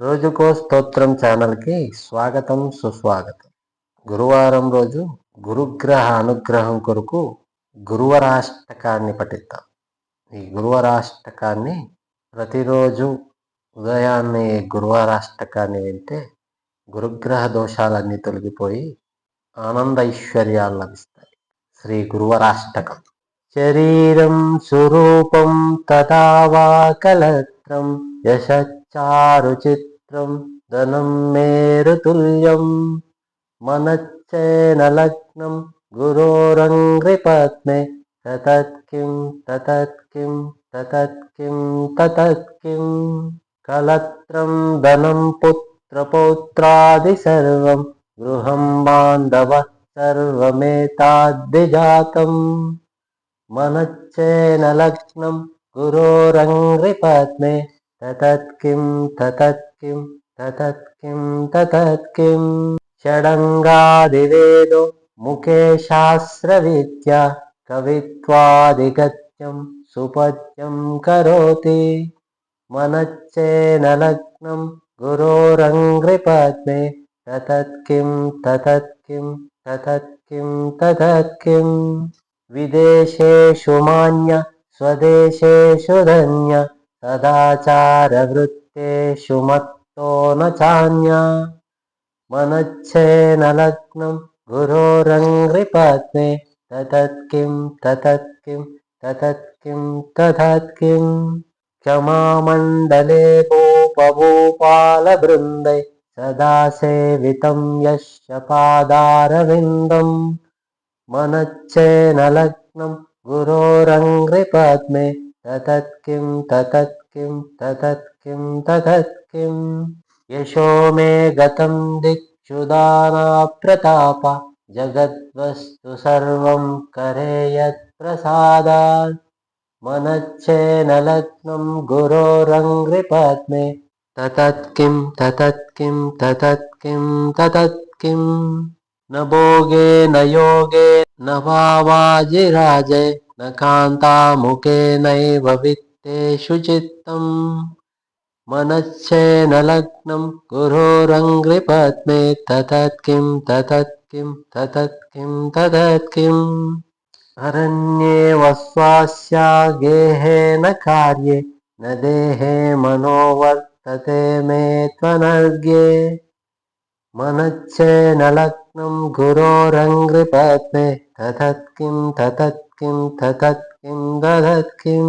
రోజుకో స్తోత్రం ఛానల్కి స్వాగతం సుస్వాగతం. గురువారం రోజు గురుగ్రహ అనుగ్రహం కొరకు గురువరాష్టకాన్ని పఠిద్దాం. ఈ గురువరాష్టకాన్ని ప్రతిరోజు ఉదయాన్నే గురువరాష్టకాన్ని వింటే గురుగ్రహ దోషాలన్నీ తొలగిపోయి ఆనంద ఐశ్వర్యాలు లభిస్తాయి. శ్రీ గురువరాష్టకం. శరీరం స్వరూపం తథావా వా యశ చారుచిత్రం ధనం మేరుతుల్యం మనశ్చేన లగ్నం గురోరంగ్రిపద్మే తతత్ కిం తతత్ కిం తతత్ కిం తతత్ కిం కలత్రం ధనం పుత్రపౌత్రాది సర్వం గృహం బాంధవ సర్వమేతాద్దిజాతం మనశ్చేన లగ్నం గురోరంగ్రిపద్మే తతత్కిం తతత్కిం తతత్కిం తతత్కిం. షడంగాదివేదో ముఖే శాస్త్రవిద్య కవిత్వాదిగత్యం సుపద్యం కరోతి. మనచ్చేన లగ్నం గురోరంగ్రిపద్మే తతత్కిం తతత్కిం తతత్కిం తతత్కిం. విదేశేషు మాన్య స్వదేశేషు ధన్య सदाचारवृत्तेषु मत्तो न चान्या। मनच्छेन लग्नं गुरोरङ्घ्रिपद्मे ततत्किं ततत्किं ततत्किं ततत्किं क्षमामण्डले भूपभूपालबृन्दै सदा सेवितं यश्च पादारविन्दम्। मनच्छेन लग्नं गुरोरङ्घ्रिपद्मे ततत्किं ततत्किं ततत्किं ततत्किं। यशो मे गतं दिक्षुदानाप्रताप जगद्वस्तु सर्वं करे यत्प्रसादात्। मनच्छेन लग्नं गुरोरङ्घ्रिपद्मे ततत्किं ततत्किं ततत्किं ततत्किं। न भोगे न योगे न भावाजिराजे न कान्तामुखेनैव वित्तेषु चित्तम्। मनश्चेन लग्नं गुरोरङ्घ्रिपद्मे ततत्किं ततत्किं ततत्किं ततत्किम् अरण्ये वस्वास्या गेहेन कार्ये न देहे मनोवर्तते मे मनच्छेन लग्नं गुरोरङ्घ्रिपद्मे ततत्किं ततत्किं ततत्किं दधत्किं।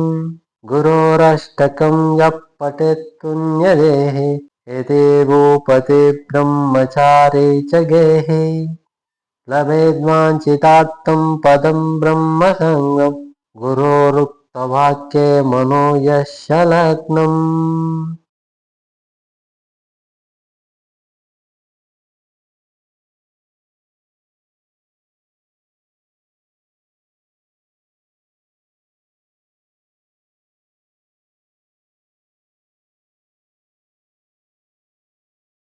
गुरोरष्टकं यः पठेत्पुण्यदेहि यदि भूपति ब्रह्मचारी च गेहि। लभेद्वाञ्छितार्थं पदं ब्रह्मसङ्गं गुरोरुक्तवाक्ये मनो यस्य लग्नम्